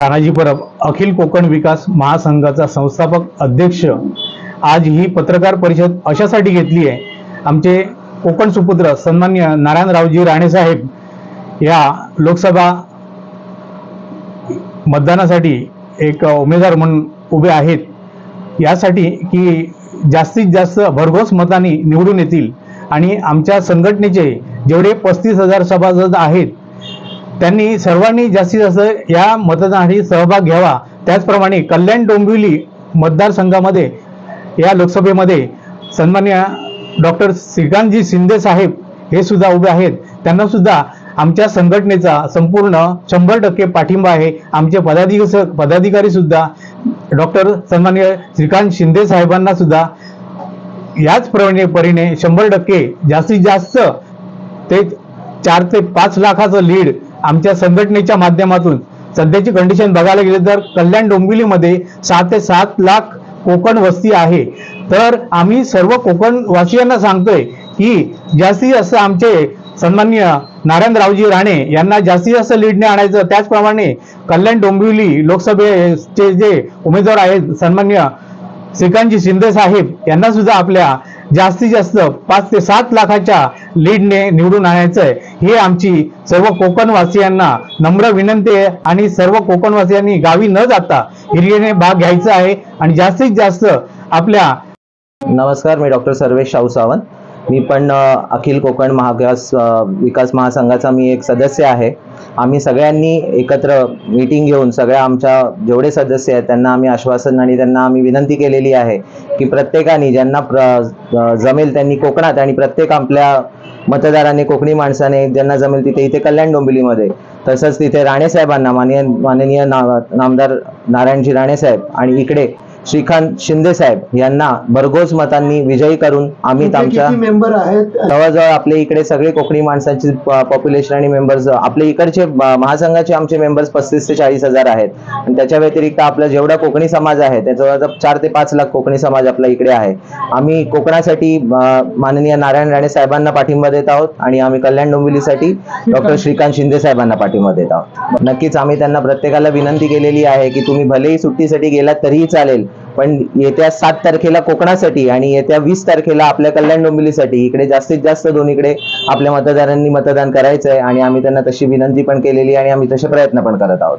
तानाजी परब अखिल कोकण विकास महासंघाचा संस्थापक अध्यक्ष. आज ही पत्रकार परिषद अशासाठी घेतली आहे. आमचे कोकण सुपुत्र सन्मान्य नारायणरावजी राणेसाहेब या लोकसभा मतदानासाठी एक उमेदवार म्हणून उभे आहेत. यासाठी की जास्तीत जास्त भरघोस मतांनी निवडून येतील आणि आमच्या संघटनेचे जेवढे पस्तीस हजार सभासद आहेत त्यांनी सर्वांनी जास्तीत जास्त या मतदानासाठी सहभाग घ्यावा. त्याचप्रमाणे कल्याण डोंबिवली मतदारसंघामध्ये या लोकसभेमध्ये सन्मान्य डॉक्टर श्रीकांतजी शिंदे साहेब हे सुद्धा उभे आहेत. त्यांना सुद्धा आमच्या संघटनेचा संपूर्ण शंभर टक्के पाठिंबा आहे. आमचे पदाधिकारी पदाधिकारी सुद्धा डॉक्टर सन्मान्य श्रीकांत शिंदे साहेबांना सुद्धा याच प्रमाणे परीने शंभर टक्के जास्तीत जास्त ते चार ते पाच लाखाचं लीड आमच्या संघटनेच्या माध्यमातून. सध्याची कंडिशन बघायला गेली तर कल्याण डोंबिवलीमध्ये सहा ते सात लाख कोकण वस्ती आहे. तर आम्ही सर्व कोकण वासियांना सांगतोय की जास्तीत जास्त आमचे सन्मान्य नारायणरावजी राणे यांना जास्तीत जास्त लीडने आणायचं. त्याचप्रमाणे कल्याण डोंबिवली लोकसभेचे जे उमेदवार आहेत सन्मान्य श्रीकांतजी शिंदे साहेब यांना सुद्धा आपल्या जास्तीत जास्त पाच ते सात लाखाच्या लीडने निवडून आणायचं आहे. हे आमची सर्व कोकणवासियांना नम्र विनंती आहे आणि सर्व कोकणवासियांनी गावी न जाता हिरियेने भाग घ्यायचा आहे आणि जास्तीत जास्त आपल्या नमस्कार मी डॉक्टर सर्वेश शाहू सावंत. मी पण अखिल कोकण महाविकास विकास महासंघाचा मी एक सदस्य आहे. आम्ही सगळ्यांनी एकत्र मीटिंग घेऊन सगळ्या आमच्या जेवढे सदस्य आहेत त्यांना आम्ही आश्वासन आणि त्यांना आम्ही विनंती केलेली आहे की प्रत्येकाने ज्यांना प्र जमेल त्यांनी कोकणात आणि प्रत्येक आपल्या मतदाराने कोकणी माणसाने ज्यांना जमेल तिथे इथे कल्याण डोंबिवलीमध्ये तसंच तिथे राणेसाहेबांना माननीय माननीय ना नामदार नारायणजी राणेसाहेब आणि इकडे श्रीकांत शिंदे साहेब यांना भरघोस मतांनी विजयी करून आम्ही आमच्या मेंबर आहेत? जवळजवळ आपले इकडे सगळे कोकणी माणसांची पॉप्युलेशन आणि मेंबर्स आपले इकडचे महासंघाचे आमचे मेंबर्स पस्तीस ते चाळीस हजार आहेत. आणि त्याच्या व्यतिरिक्त आपला जेवढा कोकणी समाज आहे त्याचा चार ते पाच लाख कोकणी समाज आपला इकडे आहे. आम्ही कोकणासाठी माननीय नारायण राणे साहेबांना पाठिंबा देत आहोत आणि आम्ही कल्याण डोंबिवलीसाठी डॉक्टर श्रीकांत शिंदे साहेबांना पाठिंबा देत आहोत. नक्कीच आम्ही त्यांना प्रत्येकाला विनंती केलेली आहे की तुम्ही भलेही सुट्टीसाठी गेलात तरीही चालेल पण येत्या सात तारखेला कोकणासाठी आणि येत्या वीस तारखेला आपल्या कल्याण डोंबिवलीसाठी. इकडे जास्तीत जास्त दोन्हीकडे आपल्या मतदारांनी मतदान करायचं आहे आणि आम्ही त्यांना तशी विनंती पण केलेली आणि आम्ही तसे प्रयत्न पण करत आहोत.